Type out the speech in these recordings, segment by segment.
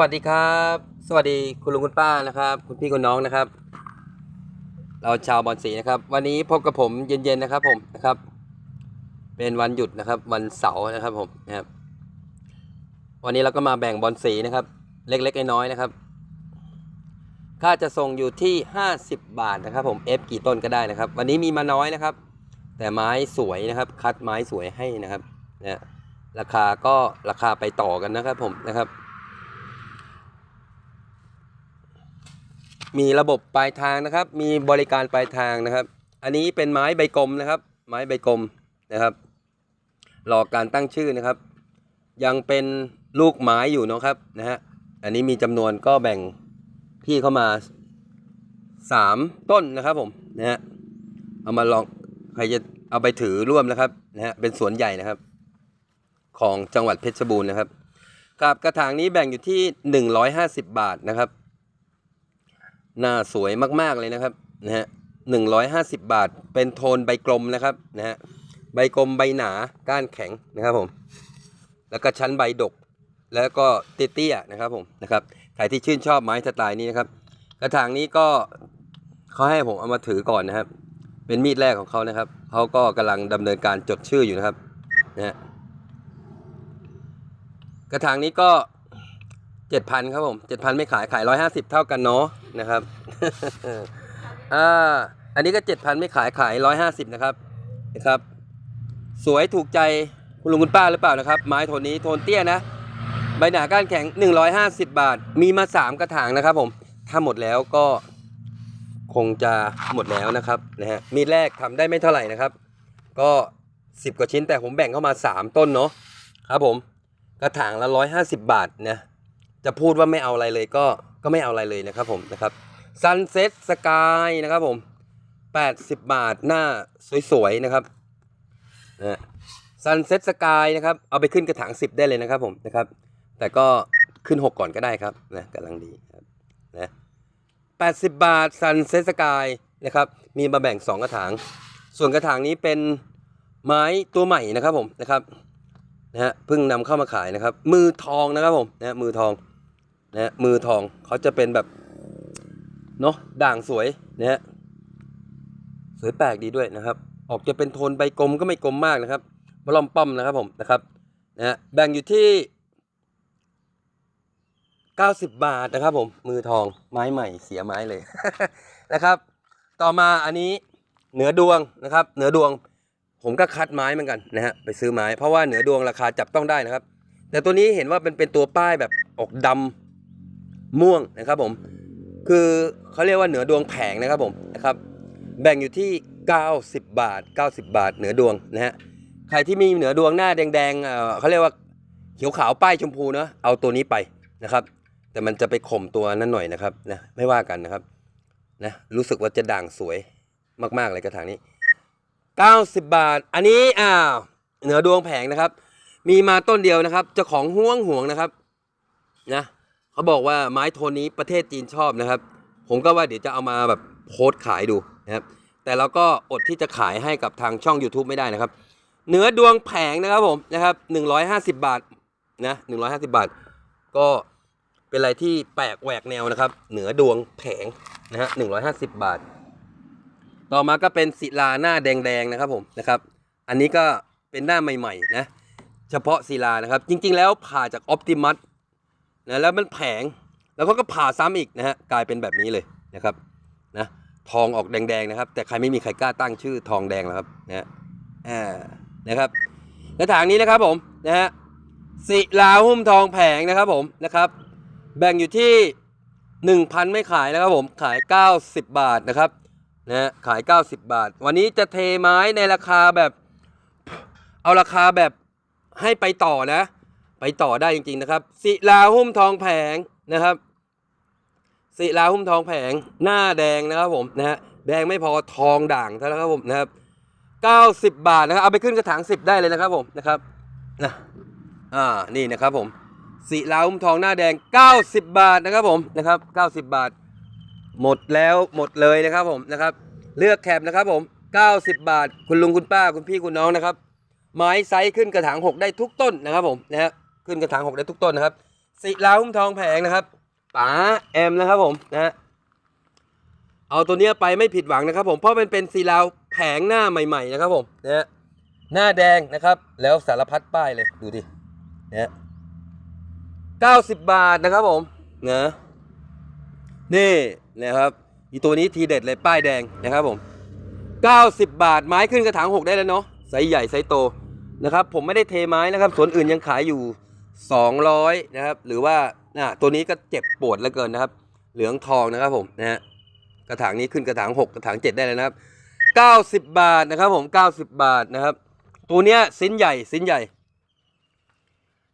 วัสดีครับ สวัสดีคุณลุงคุณป้านะครับ คุณพี่คุณน้องนะครับ เราชาวบอนสีนะครับ วันนี้พบกับผมเย็นๆนะครับผมนะครับ เป็นวันหยุดนะครับ วันเสาร์นะครับผมนะครับ วันนี้เราก็มาแบ่งบอลสีนะครับ เล็กๆน้อยๆนะครับ ค่าจะส่งอยู่ที่ 50 บาทนะครับ ผมเอฟกี่ต้นก็ได้นะครับ วันนี้มีมาน้อยนะครับ แต่ไม้สวยนะครับ คัดไม้สวยให้นะครับนะราคาก็ราคาไปต่อกันนะครับผมนะครับ มีระบบปลายทางนะครับ มีบริการปลายทางนะครับ อันนี้เป็นไม้ใบกลมนะครับ ไม้ใบกลมนะครับรอกการตั้งชื่อนะครับ ยังเป็นลูกไม้อยู่นะครับนะฮะอันนี้มีจำนวนก็แบ่งพี่เข้ามาสามต้นนะครับผมนะฮะเอามาลองใครจะเอาไปถือร่วมนะครับนะฮะเป็นสวนใหญ่นะครับ ของจังหวัดเพชรบูรณ์นะครับกับกระถางนี้แบ่งอยู่ที่ 150 บาทนะครับ หน้าสวยมากๆเลยนะครับนะฮะหนึ่งร้อยห้าสิบบาท เป็นโทนใบกลมนะครับนะฮะใบกลมใบหนาก้านแข็งนะครับผม แล้วก็ชั้นใบดก แล้วก็เตี้ยๆนะครับผมนะครับใครที่ชื่นชอบไม้สไตล์นี้นะครับ กระถางนี้ก็เขาให้ผมเอามาถือก่อนนะครับ เป็นมีดแรกของเขานะครับเขาก็กำลังดำเนินการจดชื่ออยู่นะครับนะฮะกระถางนี้ก็ จ็ดพันครับผมเจ็ดพันไม่ขายขายร้อยห้าสิบเท่ากันเนาะนะครับอ่าอันนี้ก็เจ็ดพันไม่ขายขายร้อยห้าสิบนะครับนะครับ สวยถูกใจคุณลุงคุณป้าหรือเปล่านะครับ ไม้โทนนี้โทนเตี้ยนะ ใบหนาก้านแข็ง 150 บาท มีมา 3 กระถางนะครับ ผม ถ้าหมดแล้วก็คงจะหมดแล้วนะครับนะฮะมีแรกทำได้ไม่เท่าไหร่นะครับ ก็ 10 กว่าชิ้นแต่ผมแบ่งเข้ามา 3 ต้นเนาะครับผมกระถางละ 150 บาทนะ จะพูดว่าไม่เอาอะไรเลยก็ก็ไม่เอาอะไรเลยนะครับผมนะครับ Sunset Sky นะครับผม 80 บาทหน้าสวยๆนะครับนะ Sunset Sky นะครับเอาไปขึ้นกระถาง 10 ได้เลยนะครับผมนะครับ แต่ก็ขึ้น 6 ก่อนก็ได้ครับนะกำลังดีครับนะ80 บาท Sunset Sky นะครับมีมาแบ่ง 2 กระถาง ส่วนกระถางนี้เป็นไม้ตัวใหม่นะครับผมนะครับนะฮะเพิ่งนำเข้ามาขายนะครับ มือทองนะครับผมนะฮะมือทอง นะฮะมือทองเขาจะเป็นแบบเนาะด่างสวยนะฮะสวยแปลกดีด้วยนะครับ ออกจะเป็นโทนใบกลมก็ไม่กลมมากนะครับบลอมป้อมนะครับผมนะครับนะฮะแบ่งอยู่ที่ 90 บาทนะครับผมมือทองไม้ใหม่เสียไม้เลยนะครับ ต่อมาอันนี้เหนือดวงนะครับ เหนือดวงผมก็คัดไม้เหมือนกันนะฮะไปซื้อไม้เพราะว่าเหนือดวงราคาจับต้องได้นะครับ แต่ตัวนี้เห็นว่าเป็นเป็นตัวป้ายแบบออกดำ ม่วงนะครับผม คือเขาเรียกว่าเหนือดวงแผงนะครับผมนะครับแบ่งอยู่ที่ 90 บาท 90 บาท เหนือดวงนะฮะใครที่มีเหนือดวงหน้าแดงๆเอ่อเขาเรียกว่าเขียวขาวป้ายชมพูเนอะเอาตัวนี้ไปนะครับ แต่มันจะไปข่มตัวนั้นหน่อยนะครับนะไม่ว่ากันนะครับนะรู้สึกว่าจะด่างสวยมากๆเลยกระถางนี้ 90 บาท อันนี้อ้าวเหนือดวงแผงนะครับ มีมาต้นเดียวนะครับเจ้าของห่วงห่วงนะครับนะ เขาบอกว่าไม้โทนนี้ประเทศจีนชอบนะครับ ผมก็ว่าเดี๋ยวจะเอามาแบบโพสขายดูนะครับ แต่เราก็อดที่จะขายให้กับทางช่อง YouTube ไม่ได้นะครับเหนือดวงแผงนะครับผมนะครับ 150 บาทนะ150 บาท ก็เป็นอะไรที่แปลกแหวกแนวนะครับ เหนือดวงแผงนะฮะ150 บาท ต่อมาก็เป็นศิลาหน้าแดงๆนะครับผมนะครับ อันนี้ก็เป็นหน้าใหม่ๆนะเฉพาะศิลานะครับ จริงๆแล้วผ่าจากออ t ติมัส นะแล้วมันแผงแล้วเขาก็ผ่าซ้ำอีกนะฮะกลายเป็นแบบนี้เลยนะครับนะทองออกแดงๆนะครับ แต่ใครไม่มีใครกล้าตั้งชื่อทองแดงแล้วครับนะฮะอ่านะครับกระถางนี้นะครับผมนะฮะศิลาหุ้มทองแผงนะครับผมนะครับ แบ่งอยู่ที่ 1,000 ไม่ขายนะครับผมขาย 90 บาทนะครับนะฮะขาย 90 บาท วันนี้จะเทไม้ในราคาแบบ เอาราคาแบบให้ไปต่อนะ ไปต่อได้จริงๆนะครับศิลาหุ้มทองแผงนะครับศิลาหุ้มทองแผงหน้าแดงนะครับผมนะฮะแดงไม่พอทองด่างเท่านั้นครับผมนะครับ 90 บาทนะครับเอาไปขึ้นกระถาง 10 ได้เลยนะครับผมนะครับนะอ่านี่นะครับผมศิลาหุ้มทองหน้าแดง 90 บาทนะครับผมนะครับ 90 บาท หมดแล้วหมดเลยนะครับผมนะครับ เลือกแคปนะครับผม 90 บาท คุณลุงคุณป้าคุณพี่คุณน้องนะครับไม้ไซส์ขึ้นกระถาง 6 ได้ทุกต้นนะครับผมนะฮะ ขึ้นกระถาง6ได้ทุกต้นนะครับศิลาหุ้มทองแผงนะครับป๋าแอมนะครับผมนะฮะเอาตัวเนี้ยไปไม่ผิดหวังนะครับผมเพราะมันเป็นศิลาแผงหน้าใหม่ ๆ นะครับผมนะฮะหน้าแดงนะครับแล้วสารพัดป้ายเลยดูดินะฮะเก้าสิบบาทนะครับผมนะนี่นะครับอีตัวนี้ทีเด็ดเลยป้ายแดงนะครับผม90บาทไม้ขึ้นกระถาง6ได้แล้วเนาะไซส์ใหญ่ไซส์โตนะครับผมไม่ได้เทไม้นะครับสวนอื่นยังขายอยู่ 200 นะครับ หรือว่านะตัวนี้ก็เจ็บปวดเหลือเกินนะครับ เหลืองทองนะครับผมนะฮะกระถางนี้ขึ้นกระถาง 6 กระถาง 7 ได้เลยนะครับ 90 บาทนะครับ ผม 90 บาทนะครับ ตัวเนี้ยสินใหญ่สินใหญ่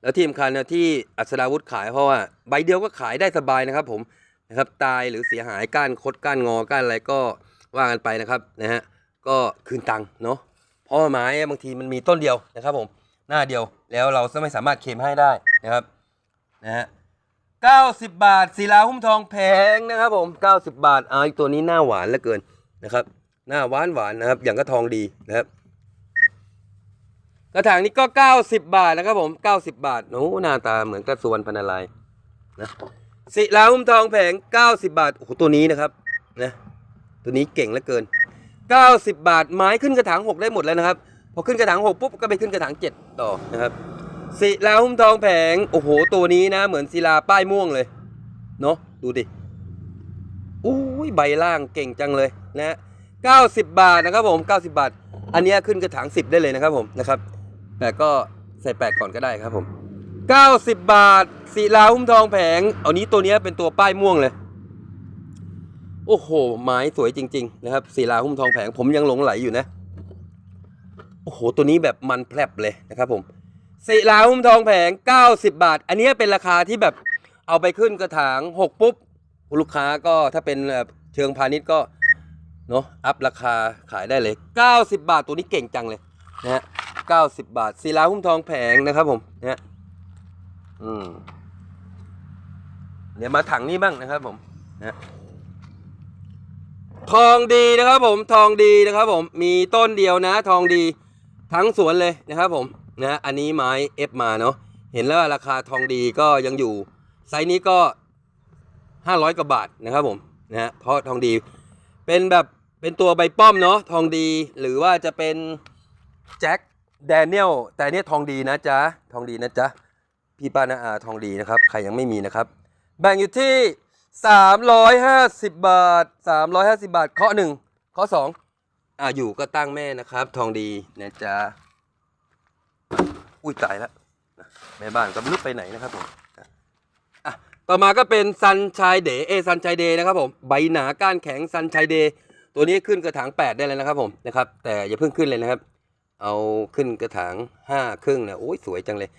แล้วที่สำคัญนะที่อัศดาวุธขายเพราะว่าใบเดียวก็ขายได้สบายนะครับ ผมนะครับตายหรือเสียหายก้านคดก้านงอก้านอะไรก็ว่ากันไปนะครับนะฮะก็คืนตังค์เนาะเพราะว่าไม้บางทีมันมีต้นเดียวนะครับผม หน้าเดียว แล้วเราจะไม่สามารถเคลมให้ได้นะครับนะฮะ90บาทศิลาหุ้มทองแพงนะครับผม90บาทอ่าตัวนี้หน้าหวานเหลือเกินนะครับ หน้าหวานหวานนะครับ อย่างก็ทองดีนะครับกระถางนี้ก็ 90 บาทนะครับผม 90 บาทโอ้หน้าตาเหมือนกระสวนพันาลายนะศิลาหุ้มทองแผง 90 บาทโอ้โหตัวนี้นะครับนะตัวนี้เก่งเหลือเกิน 90 บาทไม้ขึ้นกระถาง 6 ได้หมดแล้วนะครับ พอขึ้นกระถาง6ปุ๊บก็ไปขึ้นกระถาง7ต่อนะครับศิลาหุ้มทองแผงโอ้โหตัวนี้นะ เหมือนศิลาป้ายม่วงเลยเนาะดูดิอุ้ยใบล่างเก่งจังเลยนะ90 บาทนะครับผม 90 บาท อันนี้ขึ้นกระถาง 10 ได้เลยนะครับผมนะครับ แต่ก็ใส่แปดก่อนก็ได้ครับผม 90 บาทศิลาหุ้มทองแผง เอานี้ตัวนี้เป็นตัวป้ายม่วงเลย โอ้โห ไม้สวยจริง ๆ นะครับศิลาหุ้มทองแผงผมยังหลงไหลอยู่นะ อ้โห ตัวนี้แบบมันแผลบเลยนะครับผมศิลาหุ้มทองแผง 90 บาท อันนี้เป็นราคาที่แบบเอาไปขึ้นกระถาง 6 ปุ๊บ ลูกค้าก็ถ้าเป็นเชิงพาณิชย์ก็เนาะอัพราคาขายได้เลย 90 บาทตัวนี้เก่งจังเลยนะฮะ90 บาทศิลาหุ้มทองแผงนะครับผมเนี่ยอืมเดี๋ยวมาถังนี้บ้างนะครับผมนะทองดีนะครับผมทองดีนะครับผมมีต้นเดียวนะ ทองดี ทั้งสวนเลยนะครับผมนะอันนี้ไม้เอฟมาเนาะเห็นแล้วว่าราคาทองดีก็ยังอยู่ ไซส์นี้ก็ 500กว่าบาทนะครับผมนะฮะเพราะทองดีเป็นแบบเป็นตัวใบป้อมเนาะทองดีหรือว่าจะเป็นแจ็คแดเนียลแต่นเนี่ยทองดีนะจ๊ะทองดีนะจ๊ะพี่ป้านาอาทองดีนะครับ ใครยังไม่มีนะครับ แบ่งอยู่ที่ 350 บาท 350 บาทเคาะหนึ่งเคาะสอง อ่าอยู่ก็ตั้งแม่นะครับ ทองดีนะจ๊ะอุ้ยตายแล้วแม่บ้านก็ไม่รู้ไปไหนนะครับผมอะต่อมาก็เป็นซันชายเดย์เอซันชายเดย์นะครับผมใบหนาก้านแข็งซันชายเดย์ตัวนี้ขึ้นกระถาง 8 ได้เลยนะครับผมนะครับ แต่อย่าเพิ่งขึ้นเลยนะครับ เอาขึ้นกระถางห้าครึ่งเนี่ยโอ้ยสวยจังเลย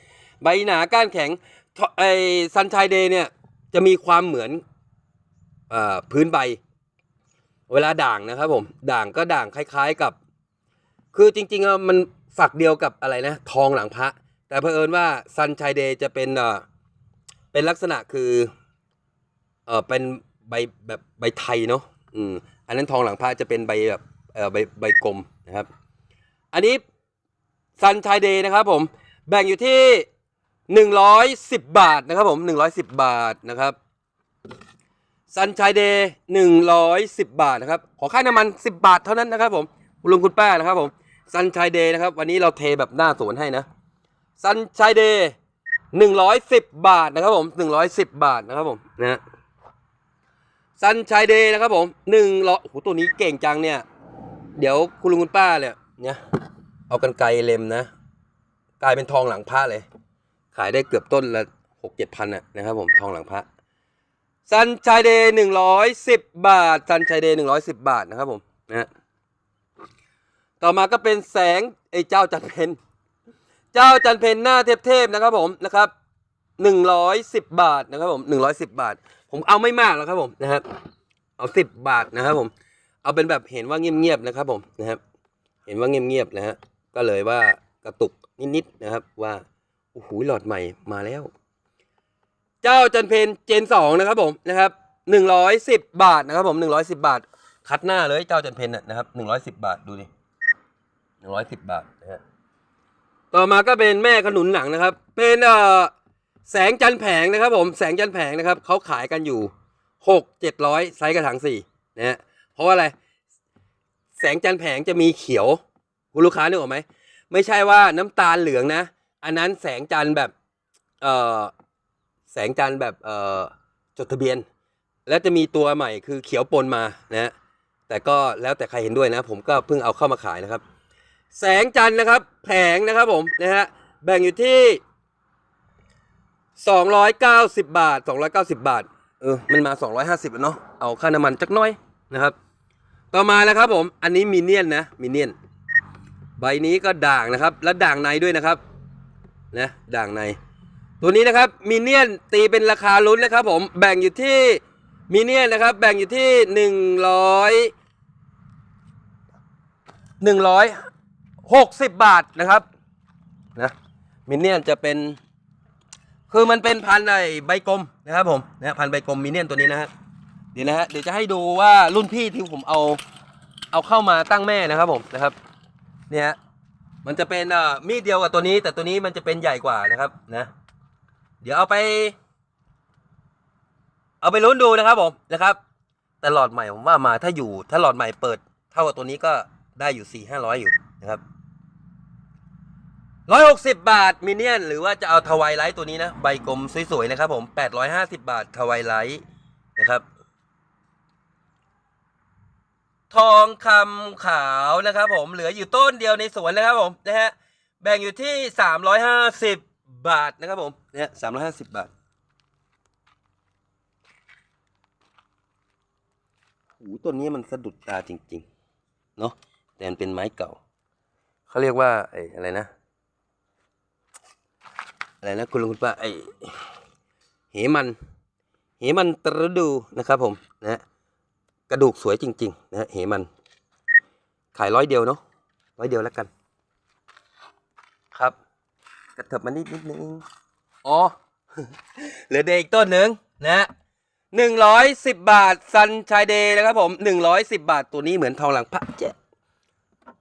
ใบหนาก้านแข็งไอซันชายเดย์เนี่ยจะมีความเหมือนอาพื้นใบ เวลาด่างนะครับผมด่างก็ด่างคล้าย ๆกับ คือจริงๆมันฝักเดียวกับอะไรนะ ทองหลังพระ แต่เผอิญว่าซันชายเดย์จะเป็นเอ่อเป็นลักษณะคือเออเป็นใบแบบใบไทยเนาะอืมอันนั้นทองหลังพระจะเป็นใบแบบเออใบใบกลมนะครับ อันนี้ซันชายเดย์นะครับผมแบ่งอยู่ที่ 110 บาทนะครับผม 110 บาทนะครับ ซันชายเดย์110บบาทนะครับ ขอค่าน้ำมัน10บบาทเท่านั้นนะครับผมคุณลุงคุณป้านะครับผมซันชายเดย์นะครับวันนี้เราเทแบบหน้าสวนให้นะซันชายเดย์110บบาทนะครับผม110บบาทนะครับผมนะซันชายเดย์นะครับผมหนึ่งร้อยโอ้โหตัวนี้เก่งจังเนี่ย เดี๋ยวคุณลุงคุณป้าเนี่ยเนี่ยเอากันไกลเล็มนะ กลายเป็นทองหลังพระเลย ขายได้เกือบต้นละหกเจ็ดพันอะนะครับผมทองหลังพระ ซันชายเดย์หนึ่งร้อยสิบบาทซันชายเดย์หนึ่งร้อยสิบบาทนะครับผมนะต่อมาก็เป็นแสงไอ้เจ้าจันเพนเจ้าจันเพนหน้าเทพๆนะครับผมนะครับหนึ่งร้อยสิบบาทนะครับผมหนึ่งร้อยสิบบาท ผมเอาไม่มากแล้วครับผมนะครับเอาสิบบาทนะครับผม เอาเป็นแบบเห็นว่าเงียบๆนะครับผมนะครับ เห็นว่าเงียบๆนะฮะก็เลยว่ากระตุกนิดๆนะครับว่าโอ้โหหลอดใหม่มาแล้ว เจ้าจันเพนเจนสองนะครับผมนะครับหนึ่งร้อยสิบบาทนะครับผมหนึ่งร้อยสิบบาท คัดหน้าเลยเจ้าจันเพนน่ะนะครับหนึ่งร้อยสิบบาทดูดิหนึ่งร้อยสิบบาทนะฮะต่อมาก็เป็นแม่ขนุนหลังนะครับ เป็นเอ่อแสงจันแผงนะครับ ผมแสงจันแผงนะครับเขาขายกันอยู่หกเจ็ดร้อยไซส์กระถางสี่นะฮะเพราะว่าอะไร แสงจันแผงจะมีเขียวคุณลูกค้านึกออกไหมไม่ใช่ว่าน้ำตาลเหลืองนะ อันนั้นแสงจันแบบเอ่อ แสงจันทร์แบบเอ่อจดทะเบียน แล้วจะมีตัวใหม่คือเขียวปนมานะแต่ก็แล้วแต่ใครเห็นด้วยนะ ผมก็เพิ่งเอาเข้ามาขายนะครับ แสงจันทร์นะครับแผงนะครับผมนะฮะแบ่งอยู่ที่ 290 บาท 290 บาทเออมันมา 250อะเนาะเอาค่าน้ำมันจักน้อยนะครับ ต่อมาแล้วครับผมอันนี้มินเนียนนะมินเนียนใบนี้ก็ด่างนะครับ และด่างในด้วยนะครับนะด่างใน ตัวนี้นะครับมินเนี่ยนตีเป็นราคาลุ้นนะครับผมแบ่งอยู่ที่มินเนี่ยนนะครับแบ่งอยู่ที่100 160บบาทนะครับนะมินเนี่ยนจะเป็น คือมันเป็นพันธุ์ไอใบกลมนะครับผมนะพันใบกลมมินเนี่ยนตัวนี้นะฮะเดี๋ยวนะฮะเดี๋ยวจะให้ดูว่ารุ่นพี่ที่ผมเอาเอาเข้ามาตั้งแม่นะครับผมนะครับเนี่ยมันจะเป็นมีดเดียวกับตัวนี้ แต่ตัวนี้มันจะเป็นใหญ่กว่านะครับนะ เดี๋ยวเอาไป เอาไปลุ้นดูนะครับผมนะครับ แต่หลอดใหม่ผมว่ามาถ้าอยู่ ถ้าหลอดใหม่เปิด เท่ากับตัวนี้ก็ได้อยู่สี่ห้าร้อยอยู่นะครับร้อยหกสิบบาทมินเนี่ยน หรือว่าจะเอาทวายไลท์ตัวนี้นะ ใบกลมสวยๆนะครับผมแปดร้อยห้าสิบาททวายไลท์นะครับ ทองคำขาวนะครับผมเหลืออยู่ต้นเดียวในสวนนะครับผมนะฮะแบ่งอยู่ที่สามร้อยห้าสิบ บาทนะครับผมเนี่ยสามร้อยห้าสิบบาทหูต้นนี้มันสะดุดตาจริง ๆ เนาะแต่มันเป็นไม้เก่า เขาเรียกว่าไอ้อะไรนะ อะไรนะคุณลุงคุณป้าไอ้เหมัน เหมันตรดูนะครับผมนะฮะกระดูกสวยจริง ๆ นะเหมัน ขายร้อยเดียวเนาะร้อยเดียวแล้วกัน ระเถิบมานิดนิดนึงอ๋อเหลือเดอีกต้นหนึ่งนะหนึ่งร้อยสิบบาทซันชายเดย์นะครับผมหนึ่งร้อยสิบบาทตัวนี้เหมือนทองหลังพระเจ๊ะ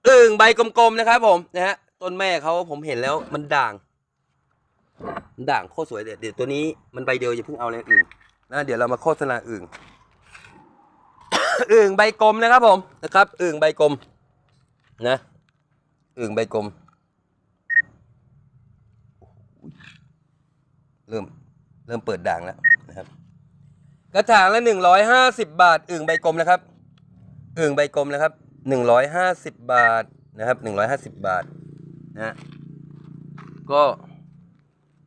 อึ่งใบกลมๆนะครับผมนะฮะต้นแม่เขาผมเห็นแล้วมันด่าง ด่างโคตรสวยเดี๋ยวเดี๋ยวตัวนี้มันใบเดียวอย่าเพิ่งเอาเลยอื่นนะเดี๋ยวเรามาโฆษณาอื่นอื่นใบกลมนะครับผมนะครับอื่นใบกลมนะอื่นใบกลม เริ่มเริ่มเปิดด่างแล้วนะครับ กระถางละหนึ่งร้อยห้าสิบบาทอึ่งใบกลมนะครับอึ่งใบกลมนะครับหนึ่งร้อยห้าสิบบาทนะครับหนึ่งร้อยห้าสิบบาทนะฮะก็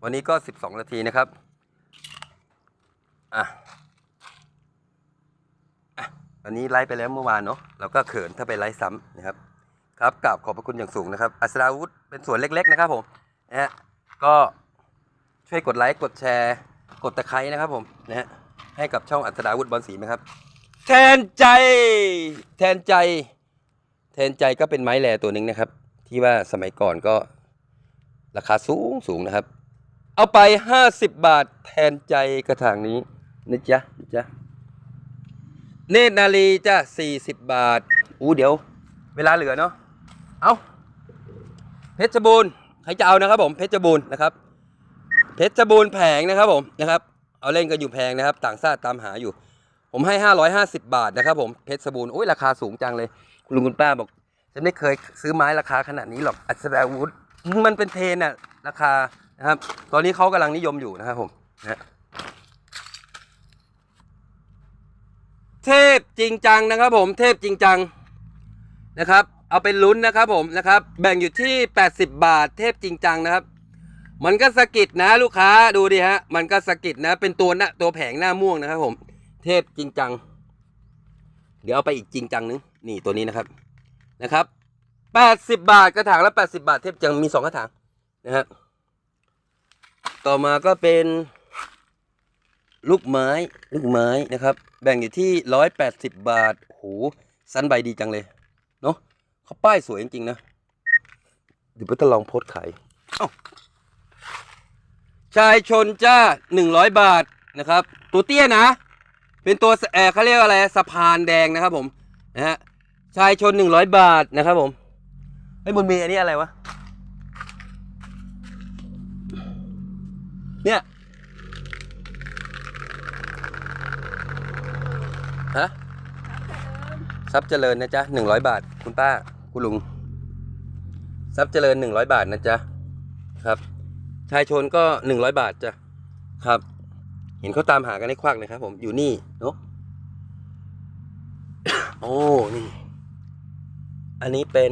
วันนี้ก็12นาทีนะครับอะอะวันนี้ไลฟ์ไปแล้วเมื่อวานเนาะเราก็เขินถ้าไปไลฟ์ซ้ำนะครับ ครับกราบขอบพระคุณอย่างสูงนะครับ อัศดาวุธเป็นส่วนเล็ก ๆ นะครับผมนะฮะก็ ช่วยกดไลค์กดแชร์ กดตะไคร้นะครับผมนะฮะให้กับช่องอัศดาวุธบอลสีนะครับ แทนใจแทนใจ แทนใจก็เป็นไม้แลตัวหนึ่งนะครับ ที่ว่าสมัยก่อนก็ราคาสูงสูงนะครับ เอาไปห้าสิบบาทแทนใจกระถางนี้นะจ๊ะนะจ๊ะเนตรนาลีจ้ะสี่สิบบาทอู้เดี๋ยว เวลาเหลือเนาะเอาเพชรบูรณ์ใครจะเอานะครับผมเพชรบูรณ์นะครับ เพชรบูรณ์แผงนะครับผมนะครับ เอาเล่นกันอยู่แพงนะครับ ต่างชาติตามหาอยู่ ผมให้ห้าร้อยห้าสิบบาทนะครับผมเพชรบูรณ์โอ้ยราคาสูงจังเลย คุณลุงคุณป้าบอกฉันไม่เคยซื้อไม้ราคาขนาดนี้หรอกอัศดาวุธมันเป็นเทรนอะราคานะครับ ตอนนี้เขากำลังนิยมอยู่นะครับผมนะฮะเทพจริงจังนะครับผมเทพจริงจังนะครับ เอาเป็นลุ้นนะครับผมนะครับ แบ่งอยู่ที่ 80 บาท เทพจริงจังนะครับ มันก็สะกิดนะลูกค้าดูดิฮะ มันก็สะกิดนะ เป็นตัวหน้าตัวแผงหน้าม่วงนะครับผม เทพจริงจัง เดี๋ยวเอาไปอีกจริงจังนึง นี่ตัวนี้นะครับ นะครับแปดสิบบาทกระถางละแปดสิบาท เทพจังมีสองกระถางนะฮะ ต่อมาก็เป็นลูกไม้ ลูกไม้นะครับ แบ่งอยู่ที่ร้อยแปดสิบบาทโอ้โหสันใบดีจังเลยเนาะเขาป้ายสวยจริงๆนะเดี๋ยวไปจะลองโพสขายเอ้า ชายชนจ้า 100 บาทนะครับ ตัวเตี้ยนะ เป็นตัวแอร์เขาเรียกอะไรสะพานแดงนะครับผมนะฮะชายชน 100 บาทนะครับผมไอ้บุญมีอันนี้อะไรวะเนี่ยฮะทรัพย์เจริญนะจ๊ะหนึ่งร้อยบาท คุณป้า คุณลุงซับเจริญหนึ่งร้อยบาทนะจ๊ะครับ ชายชนก็หนึ่งร้อยบาทจ้ะครับ เห็นเขาตามหากันในควักเลยครับ ผมอยู่นี่เนาะโอ้นี่ อันนี้เป็น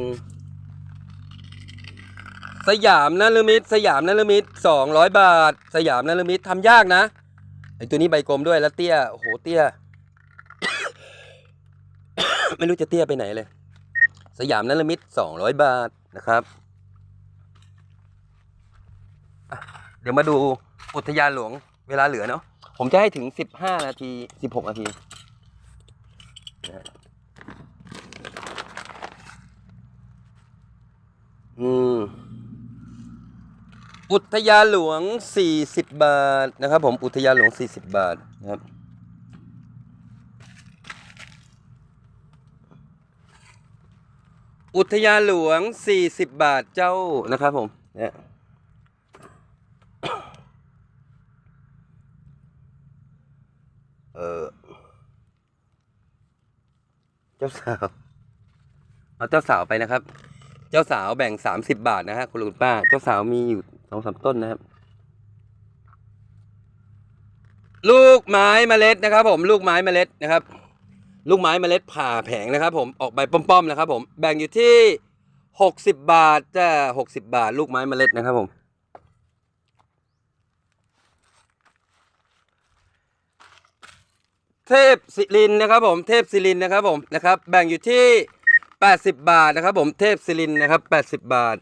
สยามนลมิตสยามนลมิตสองร้อยบาท สยามนลมิตทำยากนะไอตัวนี้ใบกลมด้วยแล้วเตี้ยโอ้โหเตี้ย ไม่รู้จะเตี้ยไปไหนเลย สยามนลมิตสองร้อยบาทนะครับอะ เดี๋ยวมาดูอุทยานหลวงเวลาเหลือเนาะผมจะให้ถึงสิบห้านาทีสิบหกนาทีอืมอุทยานหลวง40บบาทนะครับ ผมอุทยานหลวง40บาทนะครับอุทยานหลวง 40 บาทเจ้านะครับผมเนี่ยเออเจ้าสาว เอาเจ้าสาวไปนะครับ เจ้าสาวแบ่ง30บบาทนะฮะคุณลุงป้า เจ้าสาวมีอยู่สองสามต้นนะครับ ลูกไม้เมล็ดนะครับ ผม ลูกไม้เมล็ดนะครับ ลูกไม้เมล็ดผ่าแผงนะครับ ผมออกใบป้อมๆนะครับ ผมแบ่งอยู่ที่60บบาทจ้า60บาท ลูกไม้เมล็ดนะครับ ผม เทพศิรินนะครับผมเทพศิรินนะครับผมนะครับ แบ่งอยู่ที่ 80 บาทนะครับ ผมเทพศิรินนะครับ 80 บาท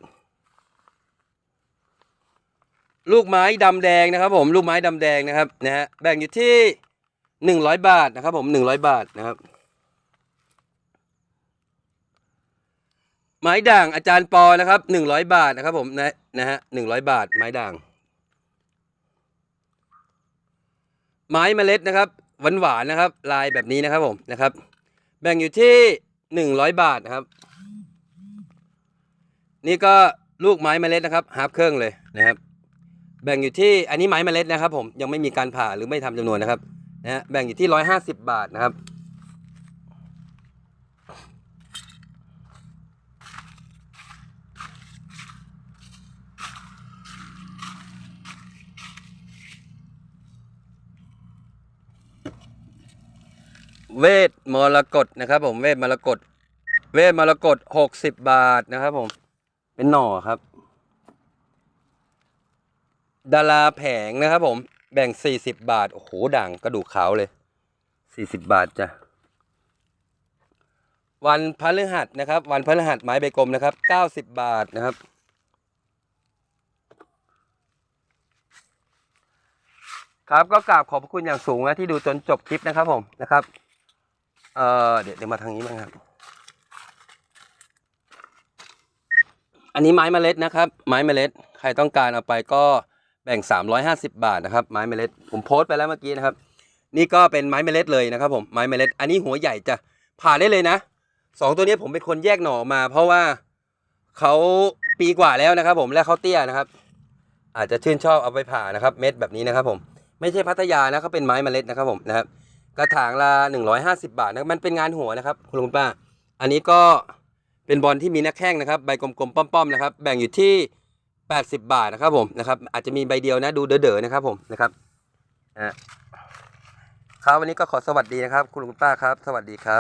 ลูกไม้ดำแดงนะครับ ผมลูกไม้ดำแดงนะครับนะฮะแบ่งอยู่ที่ 100 บาทนะครับ ผม 100 บาทนะครับ ไม้ด่างอาจารย์ปอนะครับ 100 บาทนะครับ ผมนะนะฮะ100บาทไม้ด่างไม้เมล็ดนะครับ หวานหวานๆนะครับ ลายแบบนี้นะครับผมนะครับ แบ่งอยู่ที่หนึ่งร้อยบาทนะครับ นี่ก็ลูกไม้เมล็ดนะครับฮาร์ปเครื่องเลยนะครับ แบ่งอยู่ที่อันนี้ไม้เมล็ดนะครับ ผมยังไม่มีการผ่าหรือไม่ทำจำนวนนะครับนะฮะแบ่งอยู่ที่ร้อยห้าสิบบาทนะครับ เวทมรกตนะครับผมเวทมรกตเวทมรกตหกสิบบาทนะครับผม เป็นหน่อครับ ดาราแผงนะครับผมแบ่งสี่สิบบาท โอ้โห ด่างกระดูกขาวเลยสี่สิบบาทจ้ะ วันพฤหัสนะครับ วันพฤหัสไม้ใบกลมนะครับเก้าสิบบาทนะครับ ครับก็กราบขอบพระคุณอย่างสูงนะที่ดูจนจบคลิปนะครับผมนะครับ เออเดี๋ยวเดี๋ยวมาทางนี้บ้างครับ อันนี้ไม้เมล็ดนะครับ ไม้เมล็ด ใครต้องการเอาไปก็แบ่ง 350 บาทนะครับ ไม้เมล็ด ผมโพสต์ไปแล้วเมื่อกี้นะครับ นี่ก็เป็นไม้เมล็ดเลยนะครับผมไม้เมล็ด อันนี้หัวใหญ่จะผ่าได้เลยนะสองตัวนี้ผมเป็นคนแยกหน่อมา เพราะว่าเขาปีกว่าแล้วนะครับ ผมและเขาเตี้ยนะครับ อาจจะชื่นชอบเอาไปผ่านะครับ เม็ดแบบนี้นะครับ ผมไม่ใช่พัทยานะเขาเป็นไม้เมล็ดนะครับผมนะครับ กระถางละ150 บาทนะครับมันเป็นงานหัวนะครับคุณลุงคุณป้า อันนี้ก็เป็นบอลที่มีนักแข้งนะครับใบกลมๆป้อมๆนะครับ แบ่งอยู่ที่ 80 บาทนะครับผมนะครับ อาจจะมีใบเดียวนะดูเด๋อๆนะครับผมนะครับอ่าครับวันนี้ก็ขอสวัสดีนะครับ คุณลุงคุณป้าครับ สวัสดีครับ